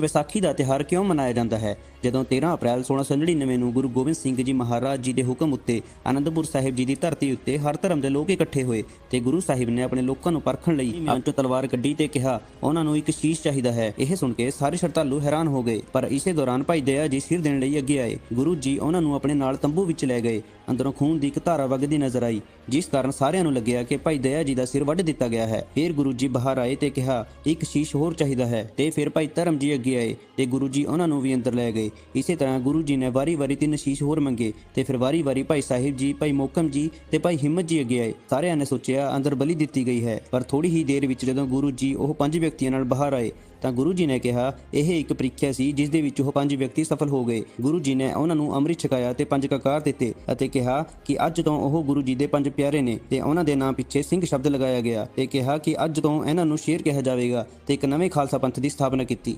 ਵਿਸਾਖੀ ਦਾ ਤਿਉਹਾਰ ਕਿਉਂ ਮਨਾਇਆ ਜਾਂਦਾ ਹੈ? ਜਦੋਂ 13 ਅਪ੍ਰੈਲ 1699 ਨੂੰ ਗੁਰੂ ਗੋਬਿੰਦ ਸਿੰਘ ਜੀ ਮਹਾਰਾਜ ਜੀ ਦੇ ਹੁਕਮ ਉੱਤੇ ਆਨੰਦਪੁਰ ਸਾਹਿਬ ਜੀ ਦੀ ਧਰਤੀ ਉੱਤੇ ਹਰ ਧਰਮ ਦੇ ਲੋਕ ਇਕੱਠੇ ਹੋਏ ਤੇ ਗੁਰੂ ਸਾਹਿਬ ਨੇ ਆਪਣੇ ਲੋਕਾਂ ਨੂੰ ਪਰਖਣ ਲਈ ਅੰਤ ਚੋਂ ਤਲਵਾਰ ਕੱਢੀ ਤੇ ਕਿਹਾ ਉਹਨਾਂ ਨੂੰ ਇੱਕ ਸ਼ੀਸ਼ ਚਾਹੀਦਾ ਹੈ। ਇਹ ਸੁਣ ਕੇ ਸਾਰੇ ਸ਼ਰਧਾਲੂ ਹੈਰਾਨ ਹੋ ਗਏ ਪਰ ਇਸੇ ਦੌਰਾਨ ਭਾਈ ਦਇਆ ਜੀ ਸਿਰ ਦੇਣ ਲਈ ਅੱਗੇ ਆਏ। ਗੁਰੂ ਜੀ ਉਹਨਾਂ ਨੂੰ ਆਪਣੇ ਨਾਲ ਤੰਬੂ ਵਿੱਚ ਲੈ ਗਏ। ਅੰਦਰੋਂ ਖੂਨ ਦੀ ਇੱਕ ਧਾਰਾ ਵਗਦੀ ਨਜ਼ਰ ਆਈ ਜਿਸ ਕਾਰਨ ਸਾਰਿਆਂ ਨੂੰ ਲੱਗਿਆ ਕਿ ਭਾਈ ਦਇਆ ਜੀ ਦਾ ਸਿਰ ਵੱਢ ਦਿੱਤਾ ਗਿਆ ਹੈ। ਫਿਰ ਗੁਰੂ ਜੀ ਬਾਹਰ ਆਏ ਤੇ ਕਿਹਾ ਇੱਕ ਸ਼ੀਸ਼ ਹੋਰ ਚਾਹੀਦਾ ਹੈ। ਤੇ ਫਿਰ ਭਾਈ ਧਰਮ ਜੀ ਅੱਗੇ ਆਏ ਤੇ ਗੁਰੂ ਜੀ ਉਹਨਾਂ ਨੂੰ ਵੀ ਅੰਦਰ ਲੈ ਗਏ ਇਸੇ ਤਰ੍ਹਾਂ ਗੁਰੂ ਜੀ ਨੇ ਵਾਰੀ-ਵਾਰੀ ਤਿੰਨ ਸ਼ੀਸ਼ ਹੋਰ ਮੰਗੇ ਤੇ ਫਿਰ ਵਾਰੀ-ਵਾਰੀ ਭਾਈ ਸਾਹਿਬ ਜੀ, ਭਾਈ ਮੋਕਮ ਜੀ ਤੇ ਭਾਈ ਹਿੰਮਤ ਜੀ ਅੱਗੇ ਆਏ। ਸਾਰਿਆਂ ਨੇ ਸੋਚਿਆ, ਅੰਦਰ ਬਲੀ ਦਿੱਤੀ ਗਈ ਹੈ। ਪਰ ਥੋੜੀ ਹੀ ਦੇਰ ਵਿੱਚ ਜਦੋਂ ਗੁਰੂ ਜੀ ਉਹ ਪੰਜ ਵਿਅਕਤੀਆਂ ਨਾਲ ਬਾਹਰ ਆਏ, ਤਾਂ ਗੁਰੂ ਜੀ ਨੇ ਕਿਹਾ, ਇਹ ਇੱਕ ਪ੍ਰੀਖਿਆ ਸੀ ਜਿਸ ਦੇ ਵਿੱਚ ਉਹ ਪੰਜ ਵਿਅਕਤੀ ਸਫਲ ਹੋ ਗਏ। ਗੁਰੂ ਜੀ ਨੇ ਉਹਨਾਂ ਨੂੰ ਅੰਮ੍ਰਿਤ ਛਕਾਇਆ ਤੇ ਪੰਜ ਕਕਾਰ ਦਿੱਤੇ ਅਤੇ ਕਿਹਾ ਕਿ ਅੱਜ ਤੋਂ ਉਹ ਗੁਰੂ ਜੀ ਦੇ ਪੰਜ ਪਿਆਰੇ ਨੇ ਤੇ ਉਹਨਾਂ ਦੇ ਨਾਂ ਪਿੱਛੇ ਸਿੰਘ ਸ਼ਬਦ ਲਗਾਇਆ ਗਿਆ। ਤੇ ਕਿਹਾ ਕਿ ਅੱਜ ਤੋਂ ਇਹਨਾਂ ਨੂੰ ਸ਼ੇਰ ਕਿਹਾ ਜਾਵੇਗਾ ਤੇ ਇੱਕ ਨਵੇਂ ਖਾਲਸਾ ਪੰਥ ਦੀ ਸਥਾਪਨਾ ਕੀਤੀ।